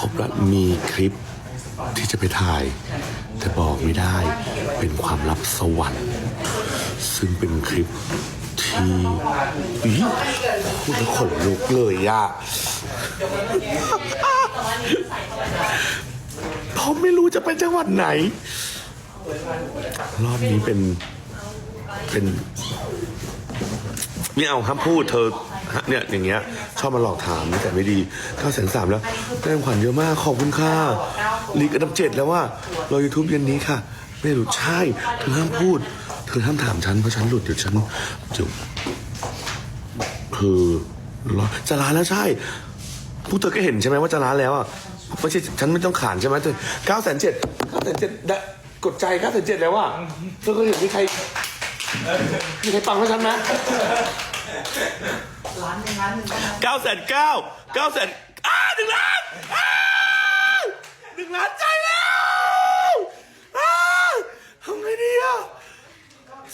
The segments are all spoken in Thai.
ครบแล้วมีคลิปที่จะไปถ่าย แต่บอกไม่ได้เป็นความลับสวรรค์ซึ่งเป็นคลิปที่อีพูดแล้วขนลุกเลยอะเพราะไม่รู้จะไปจังหวัดไหน รอบนี้เป็นเป็น ไม่เอาห้ามพูดเธอเนี่ยอย่างเงี้ย ชอบมาหลอกถามแต่ไม่ดีเก้าแสนสามแล้วได้ของขวัญเยอะมากขอบคุณค่ะลีกอันดับเจ็ดแล้วว่าเรายูทูบเย็นนี้ค่ะ ไม่หลุดใช่เธอห้ามพูด เธอห้ามถามฉันเพราะฉันหลุดเดี๋ยวฉันจะคือจะล้านแล้วใช่พวกเธอก็เห็นใช่ไหมว่าจะล้านแล้วอะไม่ใช่ฉันไม่ต้องขานใช่ไหมเธอเก้าแสนเจ็ดเก้าแสนเจ็ดกดใจเก้าแสนเจ็ดแล้วอะเธอก็เห็นมีใคร มีใครปังให้ฉันไหมล้านหนึ่งล้านหนึ่งล้านหนึ่งเก้าแสนเก้าเก้าแสนอ้าหนึ่งล้านอ้าหนึ่งล้านใจแล้วอ้าทำไงดีอะ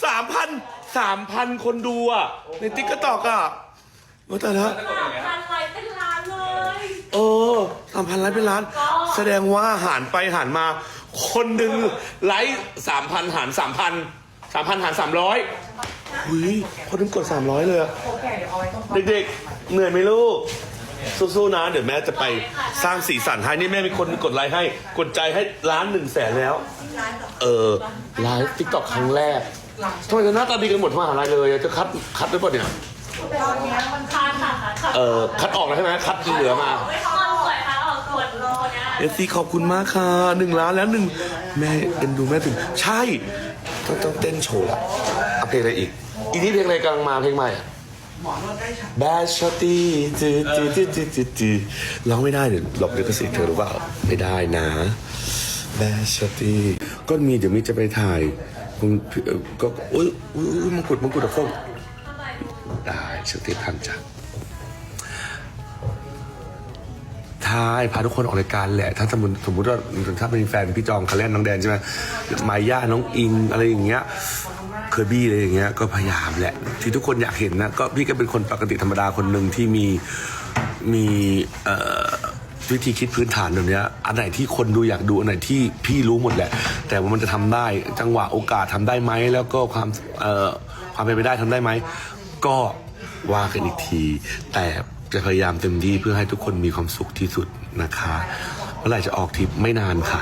สามพันสามพันคนดูอะ ในติ๊กต็อกอะว่าแต่ละพันไลค์เป็นล้านเลยเออสามพันไลค์เป็นล้าน แสดงว่าหารไปหารมา คนหนึ่งไลค์สามพันหารสามพัน สามพันหารสามร้อยหุยคนหนึงกดสามร้อยเลยอะโอเคเดี๋ยวเอาไว้ตรงเด็กๆ เหนื่อยไหมลูก สู้ๆนะ เดี๋ยวแม่จะไปสร้างสีสันให้นี่แม่มีคนกดไลค์ให้ กดใจให้ล้านหนึ่งแสนแล้ว เออไลฟ์ทิกตอกครั้งแรกทำไมจะหน้าตาดีกันหมดทั้งมหาลัยเลยอะจะคัดคัดไว้ป่ะเนี่ยตอนเนี้ยมันคันค่ะคันเออคัดออกแล้วใช่ไหมคัดที่เหลือมาไม่คันสวยค่ะออกตรวจโลเนี่ยเอฟซีขอบคุณมากค่ะหนึ่งล้านแล้วหนึ่งแม่เอ็นดูแม่ถึงใช่ ต้องต้องเต้นโชว์ละเอาเพลงอะไรอีก อีนี้เพลงอะไรกำลังมาเพลงใหม่อะหมอนวดได้ฉันแบชชอตตี้จืดจืดจืดจืดจืดจืดร้องไม่ได้เดี๋ยวหลบลิขสิทธิ์เธอรู้เปล่าไม่ได้นะแบชชอตตี้ก็มีเดี๋ยวมีจะไปถ่ายคุณเอ่อก็อุ้ยอุ้ยอุ๊ยมงกุฎมงกุฎอะฟงได้ชอตตี้ทันจ้ะ ท้ายพาทุกคนออกรายการแหละ ถ้าสมมติสมมติว่าถ้าเป็นแฟนพี่จองคาเล่นน้องแดนใช่ไหมมายาน้องอิงอะไรอย่างเงี้ยเคอร์บี้อะไรอย่างเงี้ยก็พยายามแหละ ที่ทุกคนอยากเห็นนะก็พี่ก็เป็นคนปกติธรรมดาคนหนึ่งที่มีมีวิธีคิดพื้นฐานแบบเนี้ยอันไหนที่คนดูอยากดูอันไหนที่พี่รู้หมดแหละ แต่ว่ามันจะทำได้จังหวะโอกาสทำได้ไหมแล้วก็ความความเป็นไปได้ทำได้ไหมก็ว่ากันอีกทีแต่ จะพยายามเต็มที่เพื่อให้ทุกคนมีความสุขที่สุดนะคะเมื่อไหร่จะออกทริปไม่นานค่ะ